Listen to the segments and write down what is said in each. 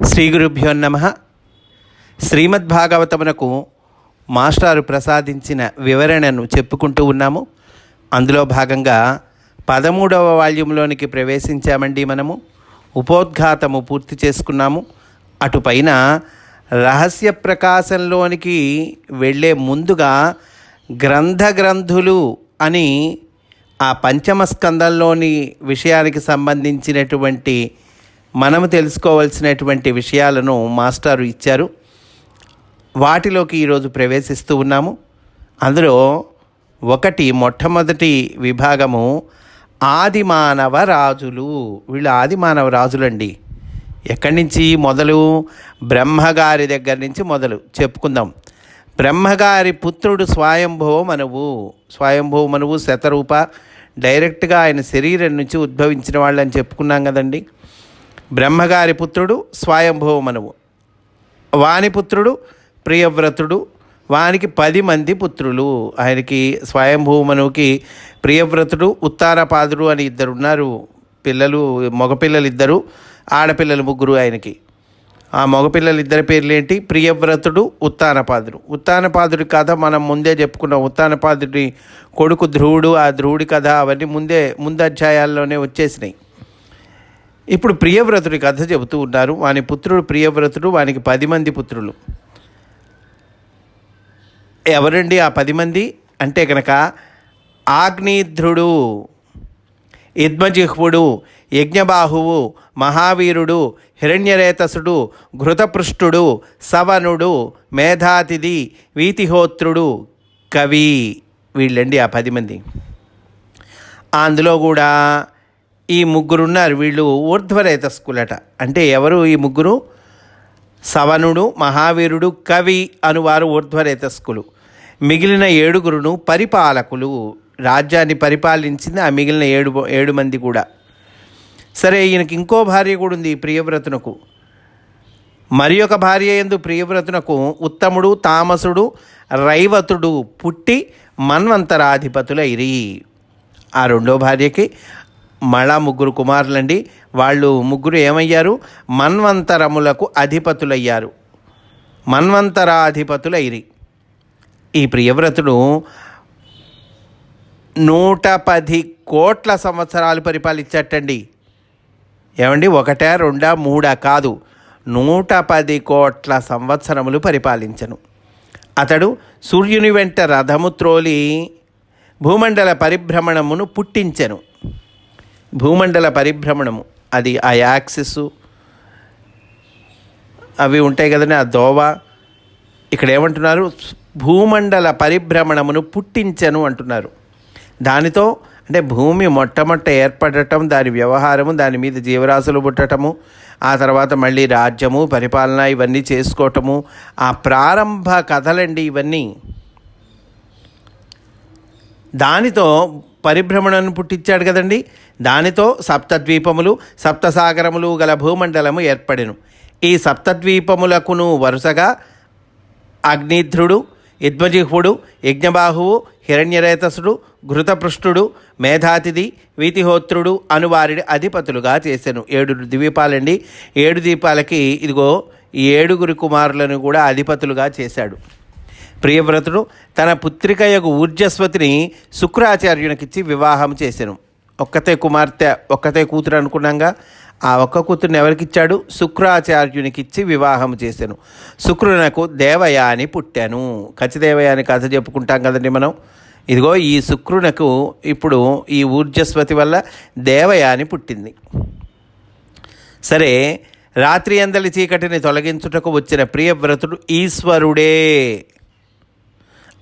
శ్రీ గురుభ్యో నమ. శ్రీమద్భాగవతమునకు మాస్టారు ప్రసాదించిన వివరణను చెప్పుకుంటూ ఉన్నాము. అందులో భాగంగా పదమూడవ వాల్యూంలోనికి ప్రవేశించామండి మనము. ఉపోద్ఘాతము పూర్తి చేసుకున్నాము. అటుపైన రహస్య ప్రకాశంలోనికి వెళ్ళే ముందుగా గ్రంథ గ్రంథులు అని ఆ పంచమ స్కందంలోని విషయానికి సంబంధించినటువంటి మనము తెలుసుకోవాల్సినటువంటి విషయాలను మాస్టారు ఇచ్చారు. వాటిలోకి ఈరోజు ప్రవేశిస్తూ ఉన్నాము. అందులో ఒకటి మొట్టమొదటి విభాగము ఆదిమానవ రాజులు. వీళ్ళు ఆదిమానవ రాజులండి. ఎక్కడి నుంచి మొదలు? బ్రహ్మగారి దగ్గర నుంచి మొదలు. చెప్పుకుందాం. బ్రహ్మగారి పుత్రుడు స్వయంభవ మనువు స్వయంభవ మనువు శతరూప. డైరెక్ట్గా ఆయన శరీరం నుంచి ఉద్భవించిన వాళ్ళని చెప్పుకున్నాం కదండి. బ్రహ్మగారి పుత్రుడు స్వయంభవమనువు వాని పుత్రుడు ప్రియవ్రతుడు. వానికి పది మంది పుత్రులు. ఆయనకి స్వయంభూమనుకి ప్రియవ్రతుడు ఉత్తానపాదుడు అని ఇద్దరు ఉన్నారు పిల్లలు మగపిల్లలు ఇద్దరు ఆడపిల్లలు ముగ్గురు ఆయనకి. ఆ మగపిల్లలు ఇద్దరి పేర్లు ఏంటి ప్రియవ్రతుడు ఉత్తానపాదుడు. ఉత్తానపాదుడి కథ మనం ముందే చెప్పుకున్నాం. ఉత్తానపాదుడి కొడుకు ధ్రువుడు. ఆ ధ్రువుడి కథ అవన్నీ ముందే ముందు అధ్యాయాల్లోనే వచ్చేసినాయి. ఇప్పుడు ప్రియవ్రతుడి కథ చెబుతూ ఉన్నారు. వాని పుత్రుడు ప్రియవ్రతుడు వానికి పది మంది పుత్రులు. ఎవరండి ఆ పది మంది? అంటే కనుక ఆగ్నేధ్రుడు యద్మజిహ్వుడు యజ్ఞబాహువు మహావీరుడు హిరణ్యరేతసుడు ఘృతపృష్ఠుడు సవనుడు మేధాతిథి వీతిహోత్రుడు కవి వీళ్ళండి ఆ పది మంది. అందులో కూడా ఈ ముగ్గురు ఉన్నారు వీళ్ళు ఊర్ధ్వరేతస్కులట అంటే. ఎవరు ఈ ముగ్గురు? సవనుడు మహావీరుడు కవి అనువారు ఊర్ధ్వరేతస్కులు మిగిలిన ఏడుగురును పరిపాలకులు. రాజ్యాన్ని పరిపాలించింది ఆ మిగిలిన ఏడు ఏడు మంది కూడా. సరే ఈయనకి ఇంకో భార్య కూడా ఉంది ప్రియవ్రతునకు. మరి ఒక భార్య ఎందు ప్రియవ్రతునకు ఉత్తముడు తామసుడు రైవతుడు పుట్టి మన్వంతరాధిపతులైరి. ఆ రెండో భార్యకి మళ్ళా ముగ్గురు కుమారులండి. వాళ్ళు ముగ్గురు ఏమయ్యారు? మన్వంతరములకు అధిపతులయ్యారు. మన్వంతరాధిపతులైరి. ఈ ప్రియవ్రతుడు నూట పది కోట్ల సంవత్సరాలు పరిపాలించటండి. ఏమండి? ఒకటా రెండా మూడా కాదు. నూట పది కోట్ల సంవత్సరములు పరిపాలించను. అతడు సూర్యుని వెంట రథము త్రోలి భూమండల పరిభ్రమణమును పుట్టించెను. భూమండల పరిభ్రమణము. అది ఆ యాక్సిస్ అవి ఉంటాయి కదండి ఆ దోవ. ఇక్కడ ఏమంటున్నారు? భూమండల పరిభ్రమణమును పుట్టించను అంటున్నారు. దానితో అంటే భూమి మొట్టమొట్ట ఏర్పడటం దాని వ్యవహారము దాని మీద జీవరాశులు పుట్టటము ఆ తర్వాత మళ్ళీ రాజ్యము పరిపాలన ఇవన్నీ చేసుకోవటము ఆ ప్రారంభ కథలండి ఇవన్నీ. దానితో పరిభ్రమణను పుట్టించాడు కదండి. దానితో సప్తద్వీపములు సప్తసాగరములు గల భూమండలము ఏర్పడెను. ఈ సప్తద్వీపములకును వరుసగా అగ్నిధ్రుడు యద్మజిహ్వుడు యజ్ఞబాహువు హిరణ్యరేతసుడు ఘృతపృష్ఠుడు మేధాతిథి వీతిహోత్రుడు అను వారిని అధిపతులుగా చేశాను ఏడు ద్వీపాలండి. ఏడు ద్వీపాలకి ఇదిగో ఏడుగురి కుమారులను కూడా అధిపతులుగా చేశాడు. ప్రియవ్రతుడు తన పుత్రికయగు ఊర్జస్వతిని శుక్రాచార్యునికిచ్చి వివాహం చేశాను. ఒక్కతే కుమార్తె ఒక్కతే కూతురు అనుకున్నాగా ఆ ఒక్క కూతురుని ఎవరికిచ్చాడు? శుక్రాచార్యునికిచ్చి వివాహం చేశాను. శుక్రునకు దేవయాని పుట్టాను. కచిదేవయాని కథ చెప్పుకుంటాం కదండి మనం. ఇదిగో ఈ శుక్రునకు ఇప్పుడు ఈ ఊర్జస్వతి వల్ల దేవయాని పుట్టింది. సరే రాత్రి అందలి చీకటిని తొలగించుటకు వచ్చిన ప్రియవ్రతుడు ఈశ్వరుడే.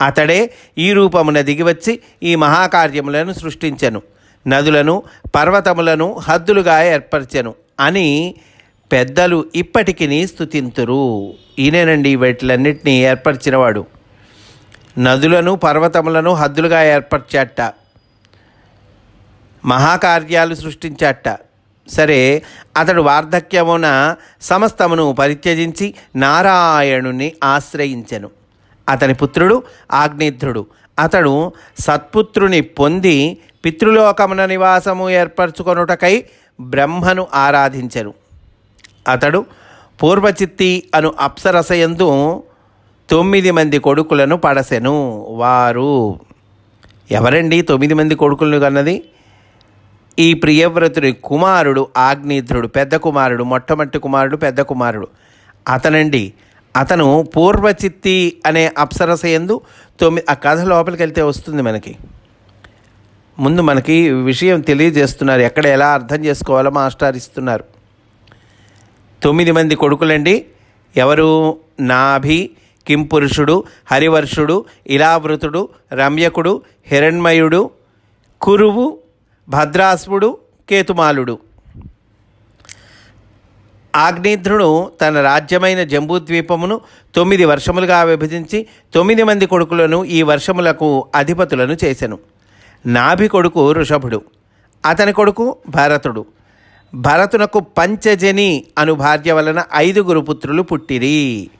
అతడే ఈ రూపమున దిగివచ్చి ఈ మహాకార్యములను సృష్టించెను. నదులను పర్వతములను హద్దులుగా ఏర్పరచెను అని పెద్దలు ఇప్పటికీ స్థుతింతురు ఈయనేనండి వీటిలన్నింటినీ ఏర్పరిచినవాడు. నదులను పర్వతములను హద్దులుగా ఏర్పరిచాట. మహాకార్యాలు సృష్టించాట. సరే అతడు వార్ధక్యమున సమస్తమును పరిత్యజించి నారాయణుని ఆశ్రయించెను. అతని పుత్రుడు ఆగ్నేధ్రుడు. అతడు సత్పుత్రుని పొంది పితృలోకమున నివాసము ఏర్పరచుకొనుటకై బ్రహ్మను ఆరాధించెను. అతడు పూర్వచిత్తి అను అప్సరసయందు తొమ్మిది మంది కొడుకులను పడసెను. వారు ఎవరండి తొమ్మిది మంది కొడుకులను కన్నది? ఈ ప్రియవ్రతుడి కుమారుడు ఆగ్నేధ్రుడు పెద్ద కుమారుడు మొట్టమొదటి కుమారుడు పెద్ద కుమారుడు. అతనండి అతను పూర్వచిత్తి అనే అప్సరస ఎందు తొమ్మిది ఆ కథ లోపలికి వెళ్తే వస్తుంది మనకి. ముందు మనకి విషయం తెలియజేస్తున్నారు. ఎక్కడ ఎలా అర్థం చేసుకోవాలో మాస్టర్ ఇస్తున్నారు. తొమ్మిది మంది కొడుకులండి. ఎవరు? నాభి కింపురుషుడు హరివర్షుడు ఇలావృతుడు రమ్యకుడు హిరణ్మయుడు కురువు భద్రాసువుడు కేతుమాలుడు. ఆగ్నేధ్రుడు తన రాజ్యమైన జంబూద్వీపమును తొమ్మిది వర్షములుగా విభజించి తొమ్మిది మంది కొడుకులను ఈ వర్షములకు అధిపతులను చేసెను. నాభి కొడుకు ఋషభుడు అతని కొడుకు భరతుడు. భరతునకు పంచజని అను భార్య వలన ఐదుగురు పుత్రులు పుట్టిరి.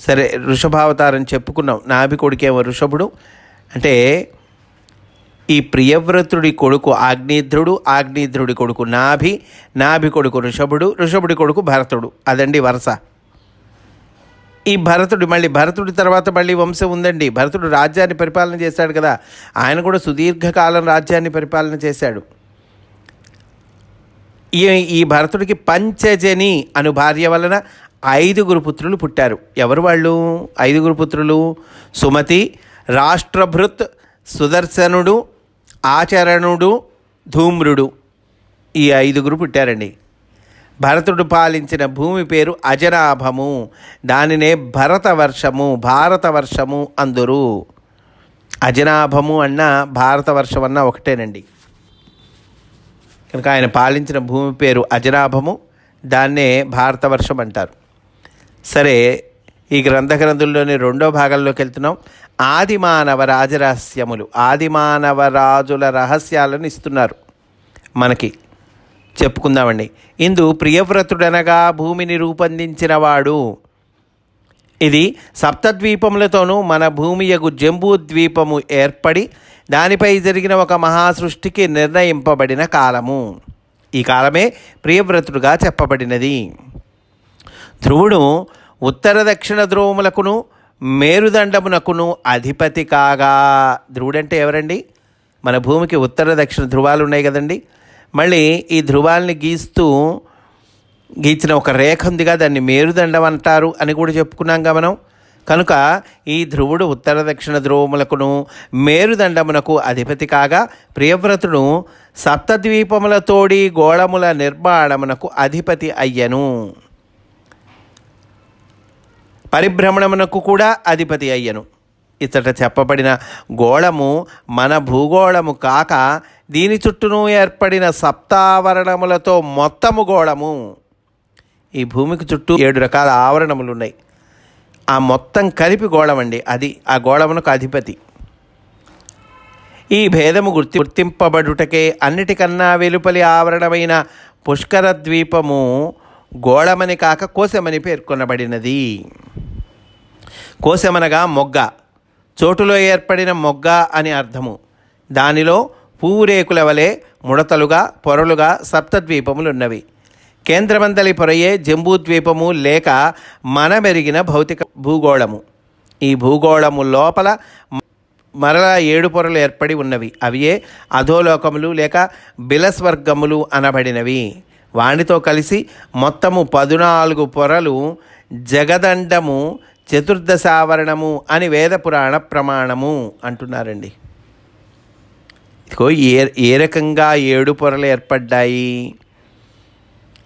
సరే ఋషభావతారం చెప్పుకున్నాం. నాభి కొడుకేమో ఋషభుడు. అంటే ఈ ప్రియవ్రతుడి కొడుకు ఆగ్నేధ్రుడు ఆగ్నేధ్రుడి కొడుకు నాభి నాభి కొడుకు ఋషభుడు ఋషభుడి కొడుకు భరతుడు. అదండి వరుస. ఈ భరతుడు మళ్ళీ భరతుడి తర్వాత మళ్ళీ వంశం ఉందండి. భరతుడు రాజ్యాన్ని పరిపాలన చేశాడు కదా. ఆయన కూడా సుదీర్ఘకాలం రాజ్యాన్ని పరిపాలన చేశాడు. ఈ ఈ భరతుడికి పంచజని అను భార్య వలన ఐదుగురు పుత్రులు పుట్టారు. ఎవరు వాళ్ళు? ఐదుగురు పుత్రులు. సుమతి రాష్ట్రభృత్ సుదర్శనుడు ఆచరణుడు ధూమ్రుడు. ఈ ఐదుగురు పుట్టారండి. భరతుడు పాలించిన భూమి పేరు అజనాభము. దానినే భరతవర్షము భారతవర్షము అందురు. అజనాభము అన్న భారతవర్షం అన్న ఒకటేనండి. కనుక ఆయన పాలించిన భూమి పేరు అజనాభము దాన్నే భారతవర్షం అంటారు. సరే ఈ గ్రంథ గ్రంథుల్లోని రెండో భాగంలోకి వెళ్తున్నాం. ఆదిమానవ రాజరహస్యములు ఆదిమానవ రాజుల రహస్యాలను ఇస్తున్నారు. మనకి చెప్పుకుందామండి. ఇందు ప్రియవ్రతుడనగా భూమిని రూపొందించినవాడు. ఇది సప్తద్వీపములతోనూ మన భూమియగు జంబూ ద్వీపము ఏర్పడి దానిపై జరిగిన ఒక మహాసృష్టికి నిర్ణయింపబడిన కాలము. ఈ కాలమే ప్రియవ్రతుడుగా చెప్పబడినది. ధ్రువుడు ఉత్తర దక్షిణ ధ్రువములకును మేరుదండమునకును అధిపతి కాగా. ధ్రువుడంటే ఎవరండి? మన భూమికి ఉత్తర దక్షిణ ధ్రువాలు ఉన్నాయి కదండి. మళ్ళీ ఈ ధ్రువాల్ని గీస్తూ గీచిన ఒక రేఖ ఉందిగా దాన్ని మేరుదండం అంటారు అని కూడా చెప్పుకున్నాంగా మనం. కనుక ఈ ధ్రువుడు ఉత్తర దక్షిణ ధ్రువములకును మేరుదండమునకు అధిపతి కాగా ప్రియవ్రతుడు సప్తద్వీపములతోడి గోళముల నిర్మాణమునకు అధిపతి అయ్యను. పరిభ్రమణమునకు కూడా అధిపతి అయ్యను. ఇతట చెప్పబడిన గోళము మన భూగోళము కాక దీని చుట్టూను ఏర్పడిన సప్తావరణములతో మొత్తము గోళము. ఈ భూమికి చుట్టూ ఏడు రకాల ఆవరణములు ఉన్నాయి ఆ మొత్తం కలిపి గోళం అండి అది ఆ గోళమునకు అధిపతి. ఈ భేదము గుర్తి గుర్తింపబడుటకే అన్నిటికన్నా వెలుపలి ఆవరణమైన పుష్కర ద్వీపము గోళమని కాక కోశమని పేర్కొనబడినది. కోశమనగా మొగ్గ. చోటులో ఏర్పడిన మొగ్గ అని అర్థము. దానిలో పూరేకుల వలె ముడతలుగా పొరలుగా సప్తద్వీపములున్నవి. కేంద్రమందలి పొరయే జంబూద్వీపము లేక మనమెరిగిన భౌతిక భూగోళము. ఈ భూగోళము లోపల మరలా ఏడు పొరలు ఏర్పడి ఉన్నవి. అవియే అధోలోకములు లేక బిలస్వర్గములు అనబడినవి. వానితో కలిసి మొత్తము పదునాలుగు పొరలు జగదండము చతుర్దశావరణము అని వేద పురాణ ప్రమాణము అంటున్నారండి. ఇదిగో ఏ ఏ రకంగా ఏడు పొరలు ఏర్పడ్డాయి?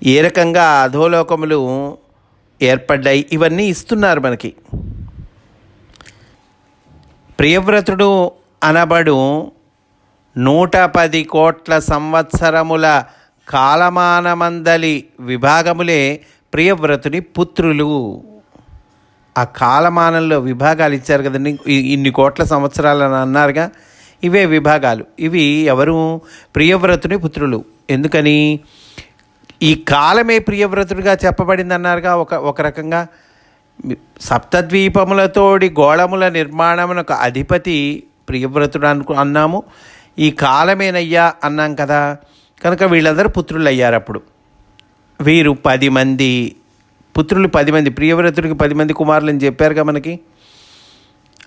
ఏ రకంగా అధోలోకములు ఏర్పడ్డాయి? ఇవన్నీ ఇస్తున్నారు మనకి. ప్రియవ్రతుడు అనబడు నూట పది కోట్ల సంవత్సరముల కాలమానమందలి విభాగములే ప్రియవ్రతుని పుత్రులు. ఆ కాలమానంలో విభాగాలు ఇచ్చారు కదండి. ఇన్ని కోట్ల సంవత్సరాలు అన్నారుగా ఇవే విభాగాలు. ఇవి ఎవరు? ప్రియవ్రతుని పుత్రులు. ఎందుకని? ఈ కాలమే ప్రియవ్రతుడిగా చెప్పబడింది అన్నారుగా ఒక ఒక రకంగా. సప్తద్వీపములతోడి గోళముల నిర్మాణమునకు అధిపతి ప్రియవ్రతుడు అనుకు అన్నాము. ఈ కాలమేనయ్యా అన్నాం కదా. కనుక వీళ్ళందరూ పుత్రులు అయ్యారు అప్పుడు. వీరు పది మంది పుత్రులు పది మంది ప్రియవ్రతుడికి పది మంది కుమారులు అని చెప్పారుగా మనకి.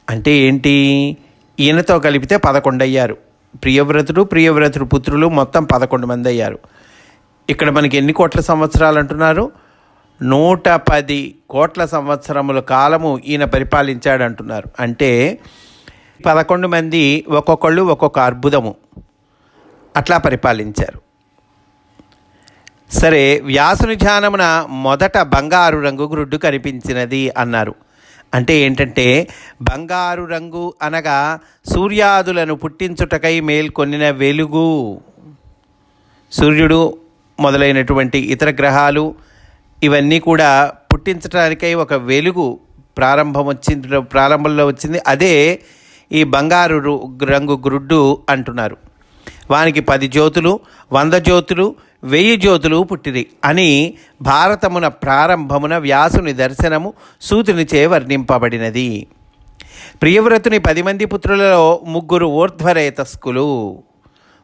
అంటే ఏంటి? ఈయనతో కలిపితే పదకొండు అయ్యారు. ప్రియవ్రతుడు ప్రియవ్రతుడు పుత్రులు మొత్తం పదకొండు మంది అయ్యారు. ఇక్కడ మనకి ఎన్ని కోట్ల సంవత్సరాలు అంటున్నారు? నూట పది కోట్ల సంవత్సరముల కాలము ఈయన పరిపాలించాడు అంటున్నారు. అంటే పదకొండు మంది ఒక్కొక్కళ్ళు ఒక్కొక్క అద్భుతము. అట్లా పరిపాలించారు. సరే వ్యాసుని ధ్యానమున మొదట బంగారు రంగు గ్రుడ్డు కనిపించినది అన్నారు. అంటే ఏంటంటే బంగారు రంగు అనగా సూర్యాదులను పుట్టించుటకై మేల్కొనిన వెలుగు. సూర్యుడు మొదలైనటువంటి ఇతర గ్రహాలు ఇవన్నీ కూడా పుట్టించడానికై ఒక వెలుగు ప్రారంభం వచ్చింది ప్రారంభంలో వచ్చింది. అదే ఈ బంగారు రు- రంగు గ్రుడ్డు అంటున్నారు. వానికి పది జ్యోతులు వంద జ్యోతులు వెయ్యి జ్యోతులు పుట్టిరి అని భారతమున ప్రారంభమున వ్యాసుని దర్శనము సూతునిచే వర్ణింపబడినది. ప్రియవ్రతుని పది మంది పుత్రులలో ముగ్గురు ఊర్ధ్వరేతస్కులు.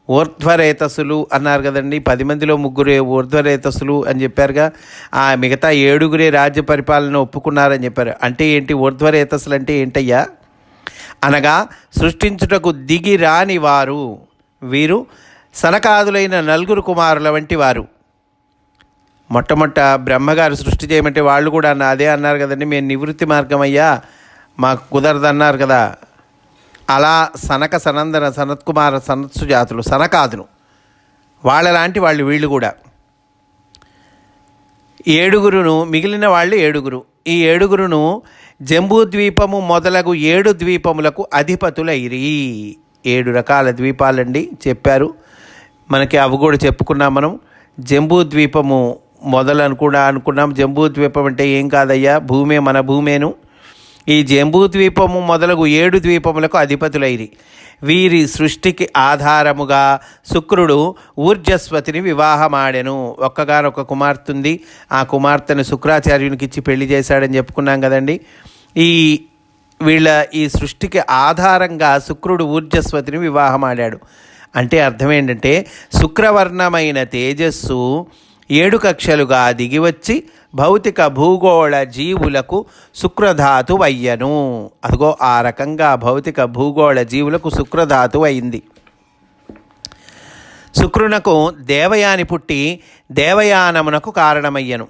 ఊర్ధ్వరేతసులు అన్నారు కదండి పది మందిలో ముగ్గురు ఊర్ధ్వరేతసులు అని చెప్పారుగా. ఆ మిగతా ఏడుగురే రాజ్య పరిపాలన ఒప్పుకున్నారని చెప్పారు. అంటే ఏంటి ఊర్ధ్వరేతసులు అంటే ఏంటయ్యా? అనగా సృష్టించుటకు దిగి రాని వారు. వీరు సనకాదులైన నలుగురు కుమారుల వంటి వారు. మొట్టమొట్ట బ్రహ్మగారు సృష్టి చేయమంటే వాళ్ళు కూడా అన్న అదే అన్నారు కదండి మేము నివృత్తి మార్గం అయ్యా మాకు కుదరదన్నారు కదా. అలా సనక సనందన సనత్కుమార సనత్సు జాతులు సనకాదును వాళ్ళలాంటి వాళ్ళు వీళ్ళు కూడా. ఏడుగురును మిగిలిన వాళ్ళు ఏడుగురు. ఈ ఏడుగురును జంబూ ద్వీపము మొదలగు ఏడు ద్వీపములకు అధిపతులైరి. ఏడు రకాల ద్వీపాలండి. చెప్పారు. మనకి అవి కూడా చెప్పుకున్నాం మనం. జంబూద్వీపము మొదలను కూడా అనుకున్నాం జంబూ ద్వీపం అంటే ఏం కాదయ్యా? భూమే మన భూమేను. ఈ జంబూ ద్వీపము మొదలగు ఏడు ద్వీపములకు అధిపతులైరి. వీరి సృష్టికి ఆధారముగా శుక్రుడు ఊర్జస్వతిని వివాహమాడెను. ఒక్కగానొక్క కుమార్తె ఉంది. ఆ కుమార్తెను శుక్రాచార్యునికి ఇచ్చి పెళ్ళి చేశాడని చెప్పుకున్నాం కదండి. ఈ వీళ్ళ ఈ సృష్టికి ఆధారంగా శుక్రుడు ఊర్జస్వతిని వివాహమాడాడు. అంటే అర్థం ఏంటంటే శుక్రవర్ణమైన తేజస్సు ఏడు కక్షలుగా దిగివచ్చి భౌతిక భూగోళ జీవులకు శుక్రధాతు అయ్యను. అదిగో ఆ రకంగా భౌతిక భూగోళ జీవులకు శుక్రధాతు అయింది. శుక్రునకు దేవయాని పుట్టి దేవయానమునకు కారణమయ్యను.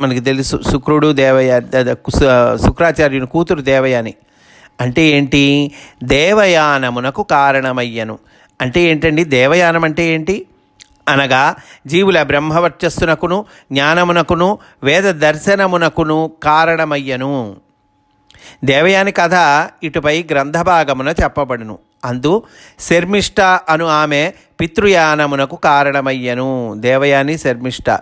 మనకి తెలుసు శుక్రుడు దేవయ శుక్రాచార్యుని కూతురు దేవయాని. అంటే ఏంటి? దేవయానమునకు కారణమయ్యను. అంటే ఏంటండి? దేవయానం అంటే ఏంటి? అనగా జీవుల బ్రహ్మవర్చస్సునకును జ్ఞానమునకును వేద దర్శనమునకును కారణమయ్యను. దేవయాని కథ ఇటుపై గ్రంథభాగమున చెప్పబడును. అందు శర్మిష్ట అను ఆమె పితృయానమునకు కారణమయ్యను. దేవయాని శర్మిష్ట.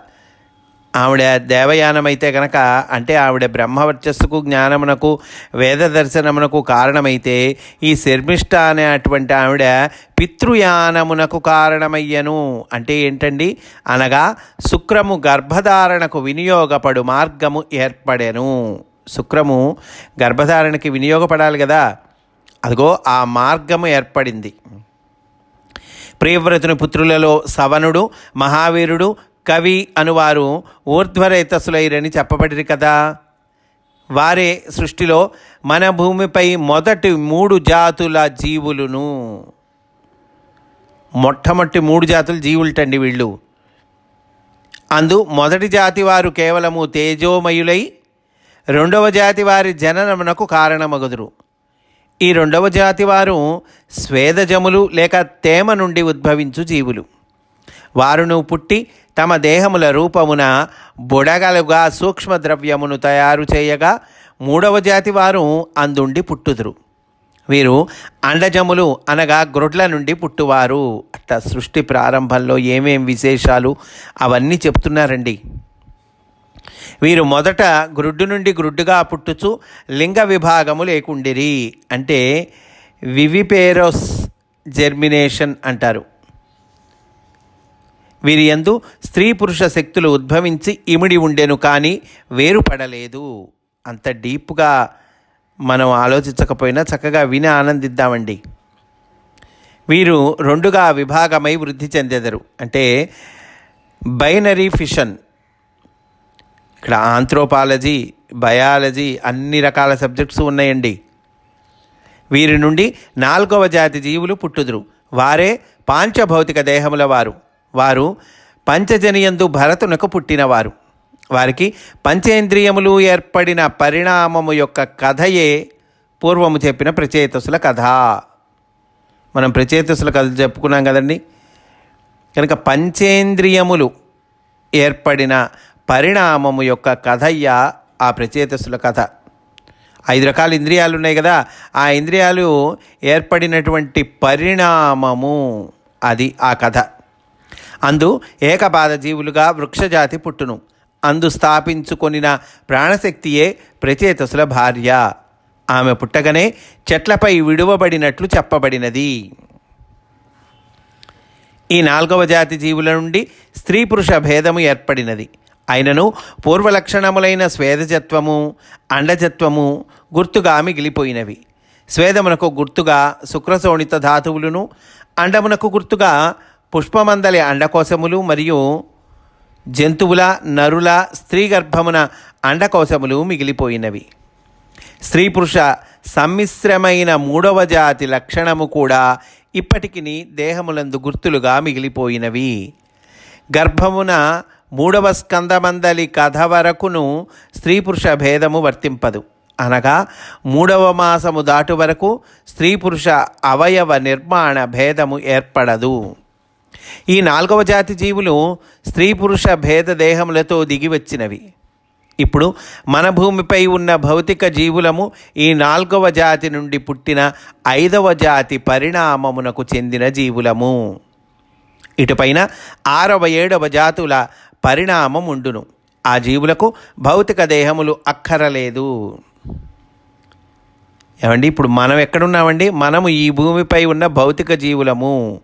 ఆవిడ దేవయానమైతే గనక అంటే ఆవిడ బ్రహ్మవర్చస్సుకు జ్ఞానమునకు వేద దర్శనమునకు కారణమైతే ఈ శర్మిష్ట అనే అటువంటి ఆవిడ పితృయానమునకు కారణమయ్యను. అంటే ఏంటండి? అనగా శుక్రము గర్భధారణకు వినియోగపడు మార్గము ఏర్పడెను. శుక్రము గర్భధారణకి వినియోగపడాలి కదా? అదిగో ఆ మార్గము ఏర్పడింది. ప్రియవ్రతుని పుత్రులలో సవనుడు మహావీరుడు కవి అనువారు ఊర్ధ్వరేతసులైరని చెప్పబడిరి కదా. వారే సృష్టిలో మన భూమిపై మొదటి మూడు జాతుల జీవులును. మొట్టమొదటి మూడు జాతుల జీవులటండి వీళ్ళు. అందు మొదటి జాతి వారు కేవలము తేజోమయులై రెండవ జాతి వారి జననమునకు కారణమగుదురు. ఈ రెండవ జాతి వారు స్వేదజములు లేక తేమ నుండి ఉద్భవించు జీవులు. వారును పుట్టి తమ దేహముల రూపమున బుడగలుగా సూక్ష్మ ద్రవ్యమును తయారు చేయగా మూడవ జాతి వారు అందుండి పుట్టుదురు. వీరు అండజములు అనగా గ్రొడ్ల నుండి పుట్టువారు. అట్ట సృష్టి ప్రారంభంలో ఏమేం విశేషాలు అవన్నీ చెప్తున్నారండి. వీరు మొదట గ్రుడ్డు నుండి గ్రుడ్డుగా పుట్టుచు లింగ విభాగము లేకుండిరి అంటే వివిపేరోస్ జెర్మినేషన్ అంటారు. వీరియందు స్త్రీ పురుష శక్తులు ఉద్భవించి ఇమిడి ఉండెను కానీ వేరుపడలేదు. అంత డీప్గా మనం ఆలోచించకపోయినా చక్కగా విని ఆనందిద్దామండి. వీరు రెండుగా విభాగమై వృద్ధి చెందెదరు. అంటే బైనరీ ఫిషన్ ఇక్కడ ఆంథ్రోపాలజీ బయాలజీ అన్ని రకాల సబ్జెక్ట్స్ ఉన్నాయండి. వీరి నుండి నాలుగవ జాతి జీవులు పుట్టుదురు. వారే పాంచభౌతిక దేహముల వారు. వారు పంచజనియందు భరతునకు పుట్టినవారు. వారికి పంచేంద్రియములు ఏర్పడిన పరిణామము యొక్క కథయే పూర్వము చెప్పిన ప్రచేతసుల కథ. మనం ప్రచేతసుల కథ చెప్పుకున్నాం కదండి. కనుక పంచేంద్రియములు ఏర్పడిన పరిణామము యొక్క కథయ్య ఆ ప్రచేతసుల కథ. ఐదు రకాల ఇంద్రియాలు ఉన్నాయి కదా. ఆ ఇంద్రియాలు ఏర్పడినటువంటి పరిణామము అది ఆ కథ. అందు ఏకపాద జీవులుగా వృక్షజాతి పుట్టును. అందు స్థాపించుకొనిన ప్రాణశక్తియే ప్రచేతసుల భార్య. ఆమె పుట్టగనే చెట్లపై విడువబడినట్లు చెప్పబడినది. ఈ నాలుగవ జాతి జీవుల నుండి స్త్రీ పురుష భేదము ఏర్పడినది. అయినను పూర్వలక్షణములైన స్వేదజత్వము అండజత్వము గుర్తుగా మిగిలిపోయినవి స్వేదమునకు గుర్తుగా శుక్రశోణిత ధాతువులను అండమునకు గుర్తుగా పుష్పమందలి అండకోశములు మరియు జంతువుల నరుల స్త్రీ గర్భమున అండకోశములు మిగిలిపోయినవి. స్త్రీ పురుష సమ్మిశ్రమైన మూడవ జాతి లక్షణము కూడా ఇప్పటికీ దేహములందు గుర్తులుగా మిగిలిపోయినవి. గర్భమున మూడవ స్కందమందలి కథ వరకును స్త్రీ పురుష భేదము వర్తింపదు. అనగా మూడవ మాసము దాటు వరకు స్త్రీ పురుష అవయవ నిర్మాణ భేదము ఏర్పడదు. ఈ నాలుగవ జాతి జీవులు స్త్రీ పురుష భేద దేహములతో దిగివచ్చినవి. ఇప్పుడు మన భూమిపై ఉన్న భౌతిక జీవులము ఈ నాలుగవ జాతి నుండి పుట్టిన ఐదవ జాతి పరిణామమునకు చెందిన జీవులము. ఇటుపైన ఆరవ ఏడవ జాతుల పరిణామం ఉండును. ఆ జీవులకు భౌతిక దేహములు అక్కరలేదు. ఏమండి ఇప్పుడు మనం ఎక్కడున్నామండి? మనము ఈ భూమిపై ఉన్న భౌతిక జీవులము.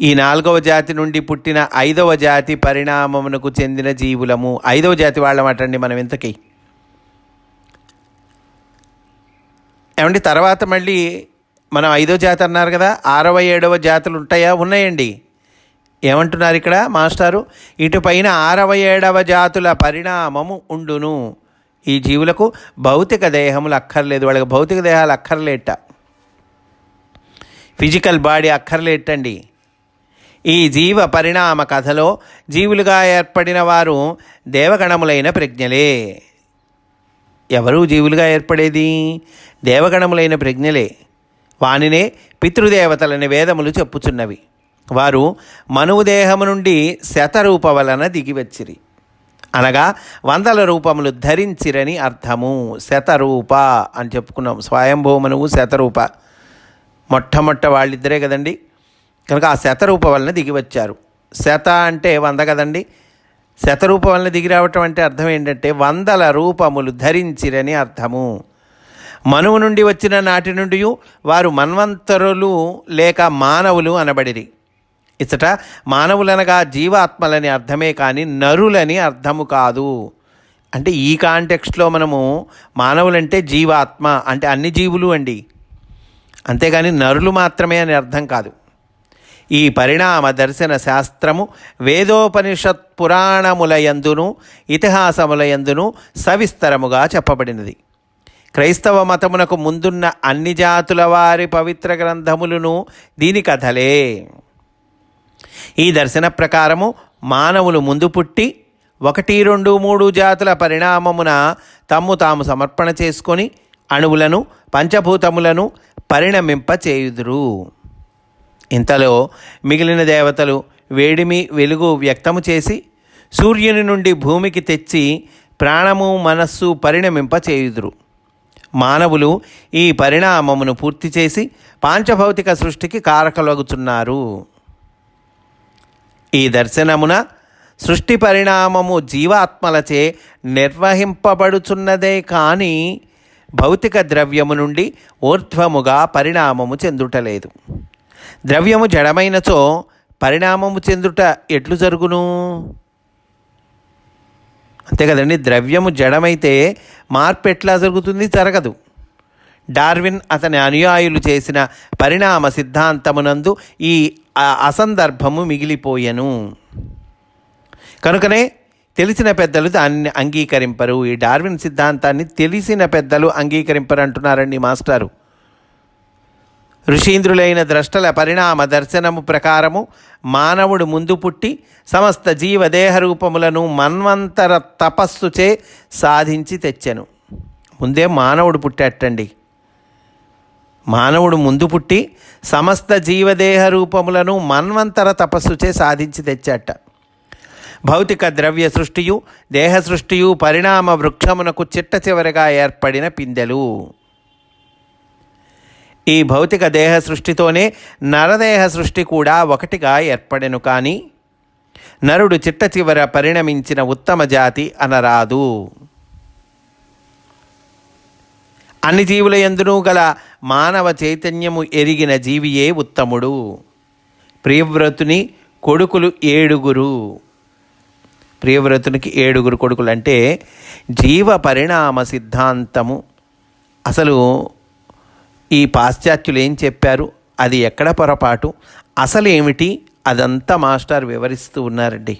ఈ నాలుగవ జాతి నుండి పుట్టిన ఐదవ జాతి పరిణామమునకు చెందిన జీవులము. ఐదవ జాతి వాళ్ళమటండి మనం ఇంతకీ. ఏమండి తర్వాత మళ్ళీ మనం ఐదో జాతి అన్నారు కదా ఆరవ ఏడవ జాతులు ఉంటాయా? ఉన్నాయండి. ఏమంటున్నారు ఇక్కడ మాస్టారు? ఇటుపైన ఆరవ ఏడవ జాతుల పరిణామము ఉండును. ఈ జీవులకు భౌతిక దేహములు అక్కర్లేదు వాళ్ళకి భౌతిక దేహాలు అక్కర్లేట. Physical body అక్కర్లేటండి. ఈ జీవ పరిణామ కథలో జీవులుగా ఏర్పడిన వారు దేవగణములైన ప్రజ్ఞలే. ఎవరు జీవులుగా ఏర్పడేది? దేవగణములైన ప్రజ్ఞలే. వానినే పితృదేవతలని వేదములు చెప్పుచున్నవి. వారు మనువు దేహము నుండి శతరూప వలన దిగివచ్చిరి. అనగా వందల రూపములు ధరించిరని అర్థము. శతరూప అని చెప్పుకున్నాం. స్వయంభూమనువు శతరూప. మొట్టమొట్ట వాళ్ళిద్దరే కదండి. కనుక ఆ శతరూప వలన దిగి వచ్చారు శత అంటే వంద కదండి? శతరూప వలన దిగి రావటం అంటే అర్థం ఏంటంటే వందల రూపములు ధరించిరని అర్థము. మనువు నుండి వచ్చిన నాటి నుండి వారు మన్వంతరులు లేక మానవులు అనబడిరి. ఇచ్చట మానవులనగా జీవాత్మలని అర్థమే కానీ నరులని అర్థము కాదు. అంటే ఈ కాంటెక్స్ట్లో మనము మానవులంటే జీవాత్మ అంటే అన్ని జీవులు అండి. అంతేగాని నరులు మాత్రమే అని అర్థం కాదు. ఈ పరిణామ దర్శన శాస్త్రము వేదోపనిషత్ పురాణములయందును ఇతిహాసములయందును సవిస్తరముగా చెప్పబడినది. క్రైస్తవ మతమునకు ముందున్న అన్ని జాతుల వారి పవిత్ర గ్రంథములను దీని కథలే. ఈ దర్శన ప్రకారము మానవులు ముందు పుట్టి ఒకటి రెండు మూడు జాతుల పరిణామమున తమ్ము తాము సమర్పణ చేసుకొని అణువులను పంచభూతములను పరిణమింపచేయుదురు. ఇంతలో మిగిలిన దేవతలు వేడిమి వెలుగు వ్యక్తము చేసి సూర్యుని నుండి భూమికి తెచ్చి ప్రాణము మనస్సు పరిణమింపచేయుదురు మానవులు ఈ పరిణామమును పూర్తి చేసి పాంచభౌతిక సృష్టికి కారకలగుచున్నారు. ఈ దర్శనమున సృష్టి పరిణామము జీవాత్మలచే నిర్వహింపబడుచున్నదే కానీ భౌతిక ద్రవ్యము నుండి ఊర్ధ్వముగా పరిణామము చెందుటలేదు. ద్రవ్యము జడమైనచో పరిణామము చెందుట ఎట్లు జరుగును? అంతే కదండి ద్రవ్యము జడమైతే మార్పు ఎట్లా జరుగుతుంది? జరగదు. డార్విన్ అతని అనుయాయులు చేసిన పరిణామ సిద్ధాంతమునందు ఈ అసందర్భము మిగిలిపోయెను. కనుకనే తెలిసిన పెద్దలు దాన్ని అంగీకరింపరు. ఈ డార్విన్ సిద్ధాంతాన్ని తెలిసిన పెద్దలు అంగీకరింపరు అంటున్నారండి మాస్టారు. ఋషీంద్రులైన ద్రష్టల పరిణామ దర్శనము ప్రకారము మానవుడు ముందు పుట్టి సమస్త జీవదేహ రూపములను మన్వంతర తపస్సుచే సాధించి తెచ్చెను. ముందే మానవుడు పుట్టేటండి. మానవుడు ముందు పుట్టి సమస్త జీవదేహ రూపములను మన్వంతర తపస్సుచే సాధించి తెచ్చాట. భౌతిక ద్రవ్య సృష్టియు దేహ సృష్టియు పరిణామ వృక్షమునకు చిట్ట చివరిగా ఏర్పడిన పిందెలు. ఈ భౌతిక దేహ సృష్టితోనే నరదేహ సృష్టి కూడా ఒకటిగా ఏర్పడెను కానీ నరుడు చిట్ట చివర పరిణమించిన ఉత్తమ జాతి అనరాదు. అన్ని జీవుల ఎందునూ గల మానవ చైతన్యము ఎరిగిన జీవియే ఉత్తముడు. ప్రియవ్రతుని కొడుకులు ఏడుగురు. ప్రియవ్రతునికి ఏడుగురు కొడుకులు అంటే జీవ పరిణామ సిద్ధాంతము. అసలు ఈ పాశ్చాత్యులు ఏం చెప్పారు? అది ఎక్కడ పొరపాటు? అసలేమిటి ఏమిటి? అదంతా మాస్టర్ వివరిస్తూ ఉన్నారండి.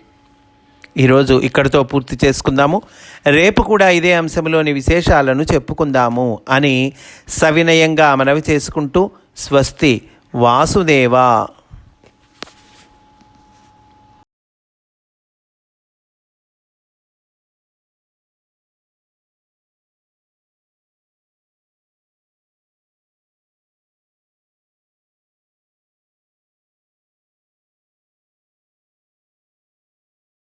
ఈరోజు ఇక్కడితో పూర్తి చేసుకుందాము. రేపు కూడా ఇదే అంశంలోని విశేషాలను చెప్పుకుందాము అని సవినయంగా మనవి చేసుకుంటూ స్వస్తి వాసుదేవా.